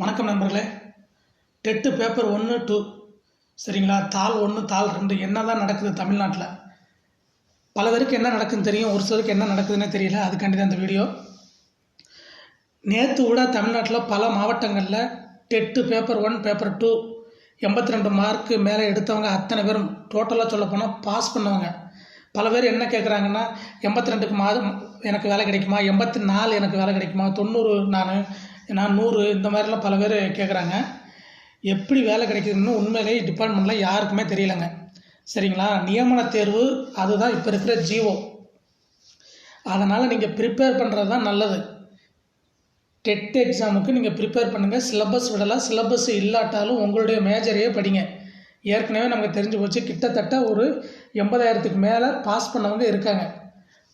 வணக்கம் நண்பர்களே. TET paper ஒன்று டூ. சரிங்களா? தாள் ஒன்று தாள் ரெண்டு. என்ன தான் நடக்குது தமிழ்நாட்டில்? பல பேருக்கு என்ன நடக்குதுன்னு தெரியும். ஒரு சிலருக்கு என்ன நடக்குதுன்னே தெரியல. அதுக்காண்டி தான் இந்த வீடியோ. நேற்று கூட தமிழ்நாட்டில் பல மாவட்டங்களில் TET paper one paper two எண்பத்தி ரெண்டு மார்க்கு மேலே எடுத்தவங்க அத்தனை பேரும் டோட்டலாக சொல்ல போனால் பாஸ் பண்ணவங்க. பல பேர் என்ன கேட்குறாங்கன்னா எண்பத்தி ரெண்டுக்கு மாதம் எனக்கு வேலை கிடைக்குமா? எண்பத்தி நாலு எனக்கு வேலை கிடைக்குமா? தொண்ணூறு நான் நான் நூறு இந்த மாதிரிலாம் பல பேர் கேட்குறாங்க எப்படி வேலை கிடைக்குதுன்னு உண்மையிலேயே டிபார்ட்மெண்ட்டில் யாருக்குமே தெரியலைங்க. சரிங்களா? நியமன தேர்வு அதுதான் இப்போ இருக்கிற ஜீவோ. அதனால் நீங்கள் ப்ரிப்பேர் பண்ணுறது தான் நல்லது. டெட் எக்ஸாமுக்கு நீங்கள் ப்ரிப்பேர் பண்ணுங்கள் சிலபஸ் விடலாம். சிலபஸ் இல்லாட்டாலும் உங்களுடைய மேஜரையே படிங்க. ஏற்கனவே நமக்கு தெரிஞ்சு போச்சு கிட்டத்தட்ட ஒரு எண்பதாயிரத்துக்கு மேலே பாஸ் பண்ணவங்க இருக்காங்க.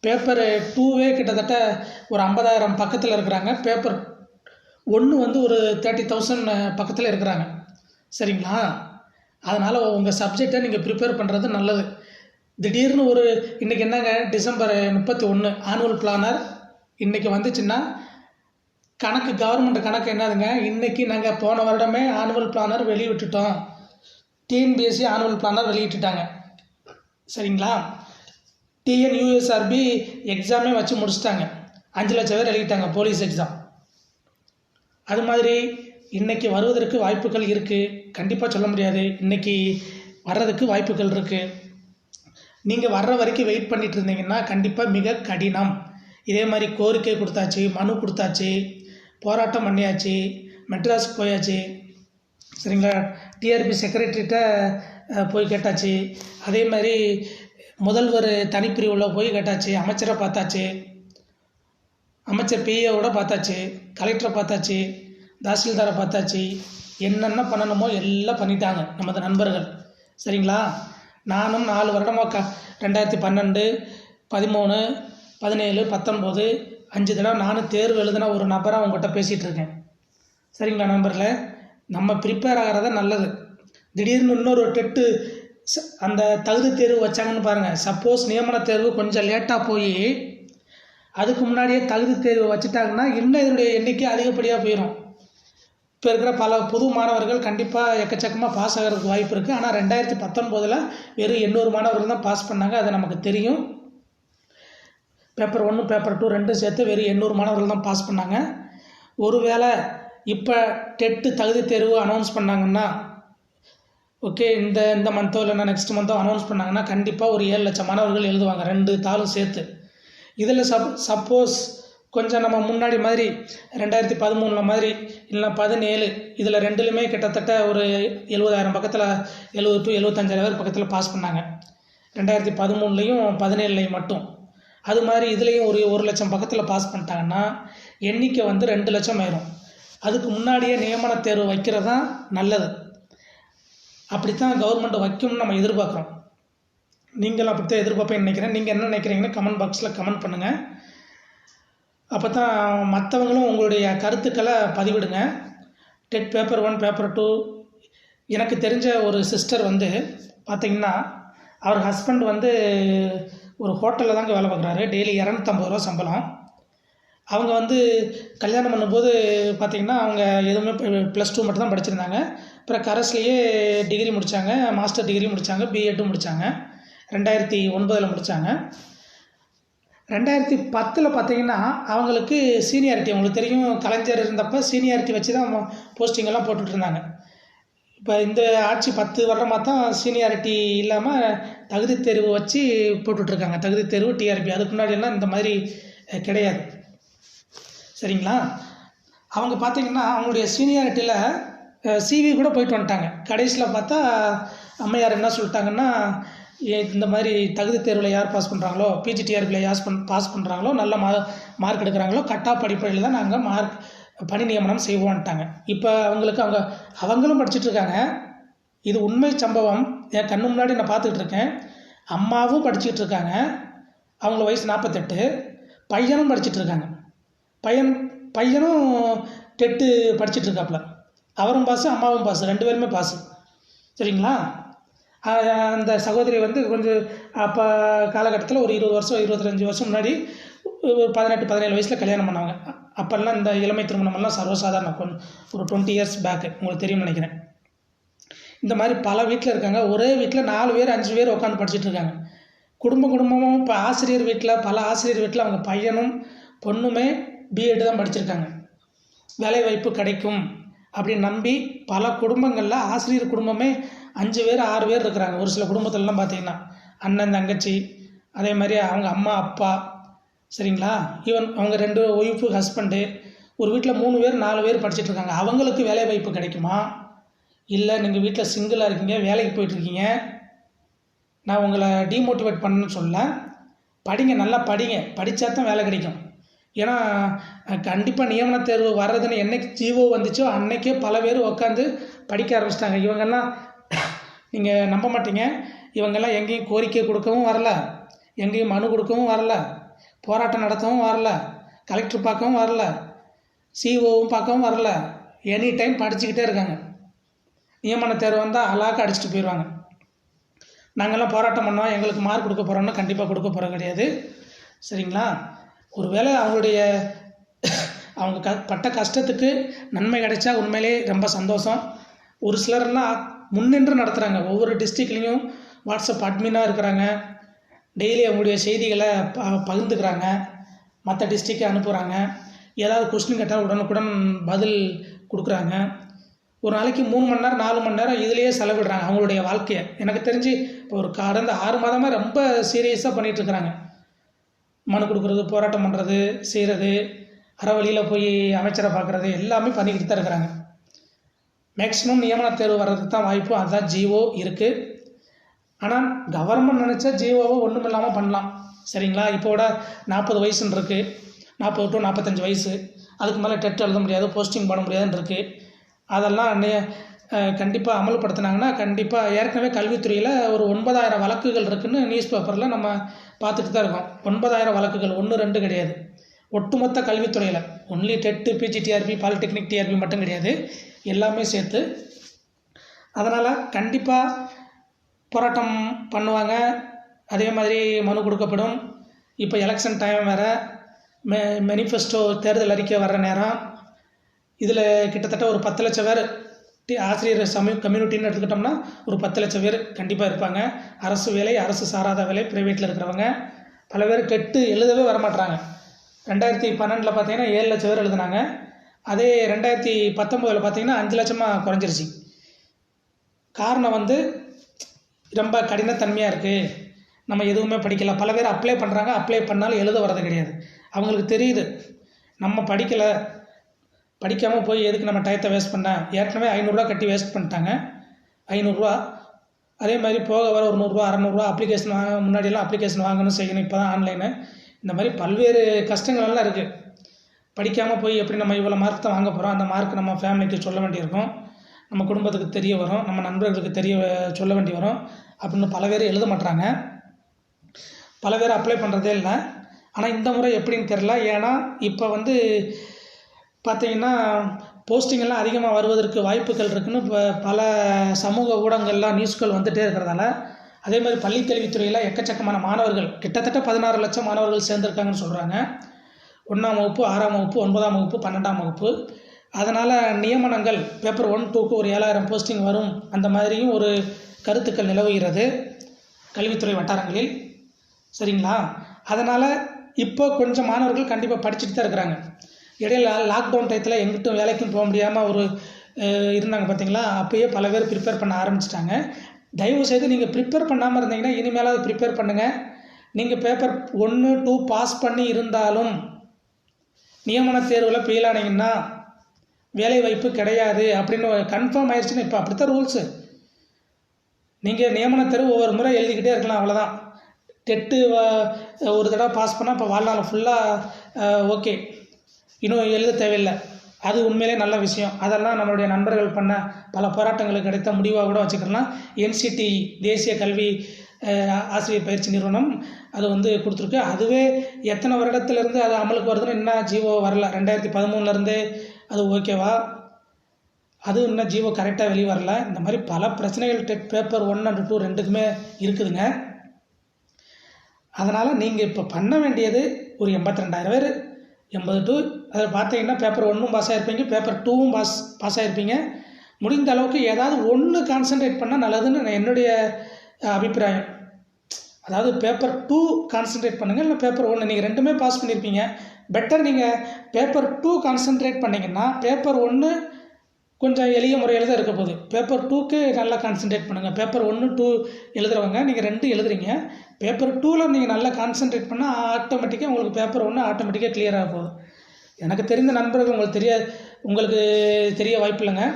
பேப்பர் டூவே கிட்டத்தட்ட ஒரு ஐம்பதாயிரம் பக்கத்தில் இருக்கிறாங்க. பேப்பர் ஒன்று வந்து ஒரு தேர்ட்டி தௌசண்ட் பக்கத்தில் இருக்கிறாங்க. சரிங்களா? அதனால் உங்கள் சப்ஜெக்டை நீங்கள் ப்ரிப்பேர் பண்ணுறது நல்லது. திடீர்னு ஒரு இன்றைக்கி என்னங்க? டிசம்பர் முப்பத்தி ஒன்று ஆனுவல் பிளானர் இன்றைக்கி வந்துச்சுன்னா கணக்கு கவர்மெண்ட் கணக்கு என்னதுங்க? இன்றைக்கி நாங்கள் போன வருடமே ஆனுவல் பிளானர் வெளியிட்டுட்டோம். டிஎன்பிஎஸ்சி ஆனுவல் பிளானர் வெளியிட்டுட்டாங்க. சரிங்களா? டிஎன்யூஎஸ்ஆர்பி எக்ஸாமே வச்சு முடிச்சிட்டாங்க. அஞ்சு லட்சம் பேர் எழுதிட்டாங்க போலீஸ் எக்ஸாம் அது மாதிரி இன்றைக்கி வருவதற்கு வாய்ப்புகள் இருக்குது கண்டிப்பாக சொல்ல முடியாது. இன்றைக்கி வர்றதுக்கு வாய்ப்புகள் இருக்குது நீங்கள் வர்ற வரைக்கும் வெயிட் பண்ணிட்டு இருந்தீங்கன்னா கண்டிப்பாக மிக கடினம். இதே மாதிரி கோரிக்கை கொடுத்தாச்சு மனு கொடுத்தாச்சு போராட்டம் பண்ணியாச்சு மெட்ராஸ் போயாச்சு சரிங்களா? டிஆர்பி செக்ரட்டரிட்ட போய் கேட்டாச்சு. அதே மாதிரி முதல்வர் தனிப்பிரிவில் போய் கேட்டாச்சு அமைச்சரை பார்த்தாச்சு. அமைச்சர் பிஏவோட பார்த்தாச்சு. கலெக்டரை பார்த்தாச்சு தாசில்தாரை பார்த்தாச்சு என்னென்ன பண்ணணுமோ எல்லாம் பண்ணிட்டாங்க நமது நண்பர்கள். சரிங்களா? நானும் நாலு வருடமாக க ரெண்டாயிரத்தி பன்னெண்டு பதிமூணு பதினேழு பத்தொம்போது அஞ்சு தடவை நானும் தேர்வு எழுதின ஒரு நபராக உங்கள்கிட்ட பேசிகிட்டு இருக்கேன். சரிங்களா நண்பர்களே? நம்ம ப்ரிப்பேர் ஆகிறத நல்லது. திடீர்னு இன்னொரு டெட்டு ச- அந்த தகுதி தேர்வு வச்சாங்கன்னு பாருங்கள் சப்போஸ் நியமன தேர்வு கொஞ்சம் லேட்டாக போய் அதுக்கு முன்னாடியே தகுதி தேர்வு வச்சுட்டாங்கன்னா இன்னும் இதனுடைய எண்ணிக்கை அதிகப்படியாக போயிடும் இப்போ இருக்கிற பல புது மாணவர்கள் கண்டிப்பாக எக்கச்சக்கமாக பாஸ் ஆகிறதுக்கு வாய்ப்பு இருக்குது ஆனால் ரெண்டாயிரத்தி பத்தொன்பதில் வெறும் எண்ணூறு மாணவர்கள் தான் பாஸ் பண்ணாங்க. அது நமக்கு தெரியும். பேப்பர் ஒன்று பேப்பர் டூ ரெண்டும் சேர்த்து வெறும் எண்ணூறு மாணவர்கள் தான் பாஸ் பண்ணாங்க. ஒருவேளை இப்போ டெட்டு தகுதி தேர்வு அனௌன்ஸ் பண்ணாங்கன்னா ஓகே இந்த இந்த மந்தோ இல்லைன்னா நெக்ஸ்ட் மந்த்தோ அனௌன்ஸ் பண்ணாங்கன்னா கண்டிப்பாக ஒரு ஏழு லட்சம் மாணவர்கள் எழுதுவாங்க. ரெண்டு தாளும் சேர்த்து. இதில் சப் சப்போஸ் கொஞ்சம் நம்ம முன்னாடி மாதிரி ரெண்டாயிரத்தி பதிமூணில் மாதிரி இல்லைன்னா பதினேழு இதில் ரெண்டுலையுமே கிட்டத்தட்ட ஒரு எழுபதாயிரம் பக்கத்தில் எழுபது டு எழுபத்தஞ்சாயிரம் பேர் பக்கத்தில் பாஸ் பண்ணாங்க. ரெண்டாயிரத்தி பதிமூணுலேயும் பதினேழுலையும் மட்டும். அது மாதிரி இதுலேயும் ஒரு ஒரு லட்சம் பக்கத்தில் பாஸ் பண்ணிட்டாங்கன்னா எண்ணிக்கை வந்து ரெண்டு லட்சம் ஆயிரும். அதுக்கு முன்னாடியே நியமன தேர்வு வைக்கிறது தான் நல்லது. அப்படித்தான் கவர்மெண்ட் வைக்கும்னு நம்ம எதிர்பார்க்குறோம். நீங்களும் அப்படித்தான் எதிர்பார்ப்பேன்னு நினைக்கிறேன். நீங்கள் என்ன நினைக்கிறீங்கன்னு கமெண்ட் பாக்ஸில் கமெண்ட் பண்ணுங்கள் அப்போ தான் மற்றவங்களும் உங்களுடைய கருத்துக்களை பதிவிடுங்க. TET paper one paper two எனக்கு தெரிஞ்ச ஒரு சிஸ்டர் வந்து பார்த்திங்கன்னா அவர் ஹஸ்பண்ட் வந்து ஒரு ஹோட்டலில் தாங்க வேலை பார்க்குறாரு. டெய்லி இரநூத்தம்பது ரூபா சம்பளம். அவங்க வந்து கல்யாணம் பண்ணும்போது பார்த்தீங்கன்னா அவங்க எதுவுமே ப்ளஸ் டூ மட்டும் தான் படிச்சிருந்தாங்க. அப்புறம் கரஸ்லேயே டிகிரி முடித்தாங்க மாஸ்டர் டிகிரி முடித்தாங்க பிஎட்டும் முடித்தாங்க ரெண்டாயிரத்தி ஒன்பதில் முடித்தாங்க ரெண்டாயிரத்தி பத்தில் பார்த்தீங்கன்னா அவங்களுக்கு சீனியாரிட்டி அவங்களுக்கு தெரியும் கலைஞர் இருந்தப்போ சீனியாரிட்டி வச்சு தான் போஸ்டிங்கெல்லாம் போட்டுட்ருந்தாங்க இப்போ இந்த ஆட்சி பத்து வருடமாக தான் சீனியாரிட்டி இல்லாமல் தகுதி தேர்வு வச்சு போட்டுட்ருக்காங்க தகுதி தேர்வு டிஆர்பி அதுக்கு முன்னாடியெல்லாம் இந்த மாதிரி கிடையாது. சரிங்களா? அவங்க பார்த்தீங்கன்னா அவங்களுடைய சீனியாரிட்டியில் சிவி கூட போயிட்டு வந்துட்டாங்க. கடைசியில் பார்த்தா அம்மையார் என்ன சொல்லிட்டாங்கன்னா இந்த மாதிரி தகுதி தேர்வில் யார் பாஸ் பண்ணுறாங்களோ பிஜிடிஆர்பியில் யார் பண் பாஸ் பண்ணுறாங்களோ நல்ல மா மார்க் எடுக்கிறாங்களோ கட் ஆஃப் அடிப்படையில் தான் நாங்கள் மார்க் பணி நியமனம் செய்வோன்ட்டாங்க இப்போ அவங்களுக்கு அவங்க அவங்களும் படிச்சுட்ருக்காங்க இது உண்மை சம்பவம். என் கண்ணு முன்னாடி நான் பார்த்துக்கிட்டு இருக்கேன். அம்மாவும் படிச்சுட்டு இருக்காங்க. அவங்கள வயசு நாற்பத்தெட்டு பையனும் படிச்சுட்டு இருக்காங்க. பையன் பையனும் டெட்டு படிச்சுட்டு இருக்காப்புல அவரும் பாஸ் அம்மாவும் பாஸ் ரெண்டு பேருமே பாஸ் சரிங்களா? அந்த சகோதரி வந்து கொஞ்சம் அப்போ காலகட்டத்தில் ஒரு இருபது வருஷம் இருபத்தஞ்சு வருஷம் முன்னாடி ஒரு பதினெட்டு பதினேழு வயசில் கல்யாணம் பண்ணாங்க. அப்போல்லாம் இந்த இளமை திருமணமெல்லாம் சர்வசாதாரணம் கொ ஒரு டுவெண்ட்டி இயர்ஸ் பேக்கு உங்களுக்கு தெரியும்னு நினைக்கிறேன். இந்த மாதிரி பல வீட்டில் இருக்காங்க. ஒரே வீட்டில் நாலு பேர் அஞ்சு பேர் உட்காந்து படிச்சுட்டு இருக்காங்க. குடும்ப குடும்பமும் இப்போ ஆசிரியர் வீட்டில் பல ஆசிரியர் வீட்டில் அவங்க பையனும் பொண்ணுமே பிஎட் தான் படிச்சிருக்காங்க. வேலைவாய்ப்பு கிடைக்கும் அப்படின்னு நம்பி பல குடும்பங்களில் ஆசிரியர் குடும்பமே அஞ்சு பேர் ஆறு பேர் இருக்கிறாங்க. ஒரு சில குடும்பத்துலலாம் பார்த்தீங்கன்னா அண்ணன் தங்கச்சி அதே மாதிரி அவங்க அம்மா அப்பா சரிங்களா? ஈவன் அவங்க ரெண்டு ஒய்ஃபு ஹஸ்பண்டு ஒரு வீட்டில் மூணு பேர் நாலு பேர் படிச்சுட்டு இருக்காங்க. அவங்களுக்கு வேலை வாய்ப்பு கிடைக்குமா? இல்லை நீங்கள் வீட்டில் சிங்கிளாக இருக்கீங்க வேலைக்கு போயிட்டுருக்கீங்க நான் உங்களை டீமோட்டிவேட் பண்ணணும்னு சொல்ல படிங்க நல்லா படிங்க. படித்தா தான் வேலை கிடைக்கும். ஏன்னா கண்டிப்பாக நியமன தேர்வு வர்றதுன்னு என்னைக்கு ஜீவோ வந்துச்சோ அன்னைக்கே பல பேர் உட்காந்து படிக்க ஆரம்பிச்சிட்டாங்க. இவங்கெல்லாம் நீங்கள் நம்ப மாட்டீங்க. இவங்கெல்லாம் எங்கேயும் கோரிக்கை கொடுக்கவும் வரல. எங்கேயும் மனு கொடுக்கவும் வரல. போராட்டம் நடத்தவும் வரல. கலெக்டர் பார்க்கவும் வரல. சிஓவும் பார்க்கவும் வரல. எனி டைம் படிச்சுக்கிட்டே இருக்காங்க. நியமன தேர்வு வந்தால் அலாக்க அடிச்சுட்டு போயிடுவாங்க நாங்கள்லாம் போராட்டம் பண்ணோம். எங்களுக்கு மார்க் கொடுக்க போகிறோம்னா கண்டிப்பாக கொடுக்க போகிறோம் கிடையாது. சரிங்களா? ஒருவேளை அவங்களுடைய அவங்க க பட்ட கஷ்டத்துக்கு நன்மை கிடைச்சா உண்மையிலே ரொம்ப சந்தோஷம். ஒரு சிலர்லாம் முன்னின்று நடத்துகிறாங்க ஒவ்வொரு டிஸ்ட்ரிக்ட்லேயும் வாட்ஸ்அப் அட்மினாக இருக்கிறாங்க. டெய்லி அவங்களுடைய செய்திகளை ப பகிர்ந்துக்கிறாங்க. மற்ற டிஸ்ட்ரிக்ட் அனுப்புகிறாங்க ஏதாவது கொஸ்டின் கேட்டால் உடனுக்குடன் பதில் கொடுக்குறாங்க. ஒரு நாளைக்கு மூணு மணி நேரம் நாலு மணி நேரம் இதுலேயே செலவிடுறாங்க அவங்களுடைய வாழ்க்கையை. எனக்கு தெரிஞ்சு இப்போ ஒரு கடந்த ஆறு மாதமாக ரொம்ப சீரியஸாக பண்ணிகிட்ருக்குறாங்க மனு கொடுக்குறது போராட்டம் பண்ணுறது செய்கிறது அறவழியில் போய் அமைச்சரை பார்க்குறது எல்லாமே பண்ணிக்கிட்டு தான் இருக்கிறாங்க. மேக்ஸிமம் நியமன தேர்வு வர்றதுக்கு தான் வாய்ப்பு. அதுதான் ஜிஓ இருக்குது ஆனால் கவர்மெண்ட் நினச்சா ஜிஓவை ஒன்றும் இல்லாமல் பண்ணலாம். சரிங்களா? இப்போட நாற்பது வயசுன்னு இருக்குது நாற்பது டு நாற்பத்தஞ்சு வயசு. அதுக்கு மேலே டெட் எழுத முடியாது போஸ்டிங் பண்ண முடியாதுன்னு இருக்குது அதெல்லாம் கண்டிப்பாக அமல்படுத்தினாங்கன்னா கண்டிப்பாக ஏற்கனவே கல்வித்துறையில் ஒரு ஒன்பதாயிரம் வழக்குகள் இருக்குதுன்னு நியூஸ் பேப்பரில் நம்ம பார்த்துட்டு தான் இருக்கோம். ஒன்பதாயிரம் வழக்குகள் ஒன்று ரெண்டு கிடையாது. ஒட்டுமொத்த கல்வித்துறையில். Only TET PGTRB polytechnic TRB மட்டும் கிடையாது. எல்லாமே சேர்த்து அதனால் கண்டிப்பாக போராட்டம் பண்ணுவாங்க. அதே மாதிரி மனு கொடுக்கப்படும். இப்போ எலெக்ஷன் டைம் வேறு மெ மெனிஃபெஸ்டோ தேர்தல் அறிக்கை வர்ற நேரம். இதில் கிட்டத்தட்ட ஒரு பத்து லட்சம் பேர் டி ஆசிரியர் சமய கம்யூனிட்டின்னு எடுத்துக்கிட்டோம்னா ஒரு பத்து லட்சம் பேர் கண்டிப்பாக இருப்பாங்க. அரசு வேலை அரசு சாராத வேலை ப்ரைவேட்டில் இருக்கிறவங்க. பல பேர் கெட்டு எழுதவே வரமாட்டாங்க ரெண்டாயிரத்தி பன்னெண்டில் பார்த்தீங்கன்னா ஏழு லட்சம் பேர் எழுதுனாங்க. அதே ரெண்டாயிரத்தி பத்தொம்போதில் பார்த்தீங்கன்னா அஞ்சு லட்சமாக குறைஞ்சிருச்சு. காரணம் வந்து ரொம்ப கடினத்தன்மையாக இருக்குது நம்ம எதுவுமே படிக்கல. பல பேர் அப்ளை பண்ணுறாங்க அப்ளை பண்ணாலும் எழுத வர்றது கிடையாது. அவங்களுக்கு தெரியுது. நம்ம படிக்கலை. படிக்காமல் போய் எதுக்கு நம்ம டயத்தை வேஸ்ட் பண்ண? ஏற்கனவே ஐநூறுரூவா கட்டி வேஸ்ட் பண்ணிட்டாங்க. ஐநூறுரூவா. அதே மாதிரி போக வர ஒரு நூறுரூவா அறநூறுவா அப்ளிகேஷன் வாங்க முன்னாடியெல்லாம் அப்ளிகேஷன் வாங்கணும் செய்யணும். இப்போ தான் ஆன்லைனு இந்த மாதிரி பல்வேறு கஷ்டங்கள்லாம் இருக்குது படிக்காமல் போய் எப்படி நம்ம இவ்வளோ மார்க் தான் வாங்க போகிறோம் அந்த மார்க் நம்ம ஃபேமிலிக்கு சொல்ல வேண்டியிருக்கும். நம்ம குடும்பத்துக்கு தெரிய வரும். நம்ம நண்பர்களுக்கு தெரிய வ- சொல்ல வேண்டி வரும். அப்படின்னு பல பேர் எழுத மாட்றாங்க. பல பேர் அப்ளை பண்ணுறதே இல்லை. ஆனால் இந்த முறை எப்படின்னு தெரில ஏன்னா இப்போ வந்து பார்த்தீங்கன்னா போஸ்டிங்கெல்லாம் அதிகமாக வருவதற்கு வாய்ப்புகள் இருக்குன்னு இப்போ பல சமூக ஊடகங்கள்லாம் நியூஸ்கள் வந்துகிட்டே இருக்கிறதால அதே மாதிரி பள்ளிக்கல்வித்துறையில் எக்கச்சக்கமான மாணவர்கள் கிட்டத்தட்ட பதினாறு லட்சம் மாணவர்கள் சேர்ந்துருக்காங்கன்னு சொல்கிறாங்க ஒன்றாம் வகுப்பு ஆறாம் வகுப்பு ஒன்பதாம் வகுப்பு பன்னெண்டாம் வகுப்பு. அதனால் நியமனங்கள் பேப்பர் ஒன் டூக்கு ஒரு ஏழாயிரம் போஸ்டிங் வரும். அந்த மாதிரியும் ஒரு கருத்துக்கள் நிலவுகிறது கல்வித்துறை வட்டாரங்களில். சரிங்களா? அதனால் இப்போ கொஞ்சம் மாணவர்கள் கண்டிப்பாக படிச்சுட்டு தான் இருக்கிறாங்க. இடையில லாக்டவுன் டயத்தில் எங்கிட்டும் வேலைக்கும் போக முடியாமல் ஒரு இருந்தாங்க பார்த்தீங்களா அப்போயே பல பேர் ப்ரிப்பேர் பண்ண ஆரம்பிச்சிட்டாங்க. தயவு செய்து நீங்கள் ப்ரிப்பேர் பண்ணாமல் இருந்தீங்கன்னா இனிமேலாவது ப்ரிப்பேர் பண்ணுங்கள் நீங்கள் பேப்பர் ஒன்று டூ பாஸ் பண்ணி இருந்தாலும் நியமன தேர்வில் ஃபெயில் ஆனீங்கன்னா வேலை வாய்ப்பு கிடையாது அப்படின்னு கன்ஃபார்ம் ஆயிடுச்சுன்னு இப்போ அப்படித்தான் ரூல்ஸு நீங்கள் நியமன தேர்வு ஒவ்வொரு முறை எழுதிக்கிட்டே இருக்கலாம் அவ்வளோதான் டெட்டு ஒரு தடவை பாஸ் பண்ணால் இப்போ வாழ்நாள் ஃபுல்லாக ஓகே இன்னும் எழுத தேவையில்லை. அது உண்மையிலே நல்ல விஷயம். அதெல்லாம் நம்மளுடைய நண்பர்கள் பண்ண பல போராட்டங்களுக்கு கிடைத்த முடிவாக கூட வச்சுக்கலாம். என்சிடி தேசிய கல்வி ஆசிரியர் பயிற்சி நிறுவனம் அது வந்து கொடுத்துருக்கு. அதுவே எத்தனை வருடத்துலேருந்து அது அமலுக்கு வருதுன்னு இன்னும் ஜீவோ வரல. ரெண்டாயிரத்தி பதிமூணுலேருந்தே அது ஓகேவா அது இன்னும் ஜீவோ கரெக்டாக வெளியே வரல. இந்த மாதிரி பல பிரச்சனைகள் TET paper one and two ரெண்டுக்குமே இருக்குதுங்க. அதனால் நீங்கள் இப்போ பண்ண வேண்டியது ஒரு எண்பத்தி ரெண்டாயிரம் பேர். எண்பது டூ அதில் பார்த்தீங்கன்னா பேப்பர் ஒன்றும் பாஸ் ஆகிருப்பீங்க பேப்பர் டூவும் பாஸ் பாஸ் ஆகிருப்பீங்க முடிந்த அளவுக்கு ஏதாவது ஒன்று கான்சென்ட்ரேட் பண்ணால் நல்லதுன்னு நான் என்னுடைய அபிப்பிராயம். அதாவது பேப்பர் டூ கான்சென்ட்ரேட் பண்ணுங்கள் இல்லை பேப்பர் ஒன்று நீங்கள் ரெண்டுமே பாஸ் பண்ணியிருப்பீங்க பெட்டர் நீங்கள் பேப்பர் டூ கான்சென்ட்ரேட் பண்ணிங்கன்னா பேப்பர் ஒன்று கொஞ்சம் எளிய முறையில் தான் இருக்க போகுது. பேப்பர் டூக்கு நல்லா கான்சென்ட்ரேட் பண்ணுங்கள் பேப்பர் ஒன்று டூ எழுதுறவங்க நீங்கள் ரெண்டு எழுதுறீங்க. பேப்பர் டூவில் நீங்கள் நல்லா கான்சென்ட்ரேட் பண்ணால் ஆட்டோமேட்டிக்காக உங்களுக்கு பேப்பர் ஒன்று ஆட்டோமேட்டிக்காக clear ஆக போகுது. எனக்கு தெரிந்த நண்பர்கள் உங்களுக்கு தெரிய உங்களுக்கு தெரிய வாய்ப்பு இல்லைங்க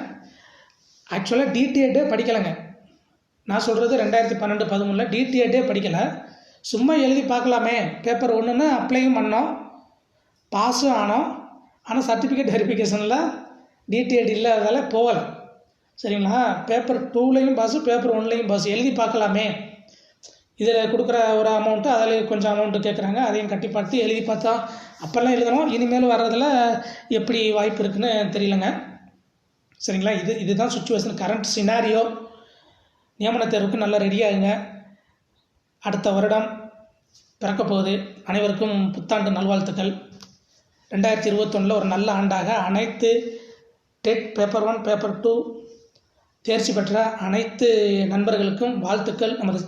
ஆக்சுவலாக டிடிஎட்டே படிக்கலைங்க. நான் சொல்கிறது ரெண்டாயிரத்தி பன்னெண்டு பதிமூணில் டிடிஎட்டே படிக்கலை. சும்மா எழுதி பார்க்கலாமே. பேப்பர் ஒன்றுன்னு அப்ளையும் பண்ணோம். பாஸும் ஆனோம். ஆனால் சர்டிஃபிகேட் வெரிஃபிகேஷனில் டிடிஎட் இல்லாததால் போகலை. சரிங்களா? பேப்பர் டூலையும் பாஸு பேப்பர் ஒன்லேயும் பாஸ் எழுதி பார்க்கலாமே. இதில் கொடுக்குற ஒரு அமௌண்ட்டு அதில் கொஞ்சம் அமௌண்ட்டு கேட்குறாங்க அதையும் கட்டி பார்த்து எழுதி பார்த்தா அப்போல்லாம் எழுதணும். இனிமேல் வர்றதில் எப்படி வாய்ப்பு இருக்குன்னு தெரியலங்க. சரிங்களா? இது இதுதான் சுச்சுவேஷன் கரண்ட் சினாரியோ நியமன தேர்வுக்கு நல்லா ரெடியாகுங்க அடுத்த வருடம் பிறக்கப்போகுது அனைவருக்கும் புத்தாண்டு நல்வாழ்த்துக்கள். ரெண்டாயிரத்தி இருபத்தொன்னில் ஒரு நல்ல ஆண்டாக அனைத்து TET paper one paper two தேர்ச்சி பெற்ற அனைத்து நண்பர்களுக்கும் வாழ்த்துக்கள். நமது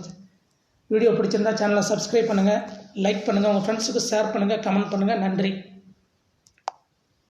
வீடியோ பிடிச்சிருந்தா சேனலை சப்ஸ்கிரைப் பண்ணுங்கள் லைக் பண்ணுங்கள் உங்கள் ஃப்ரெண்ட்ஸுக்கு ஷேர் பண்ணுங்கள் கமெண்ட் பண்ணுங்கள் நன்றி.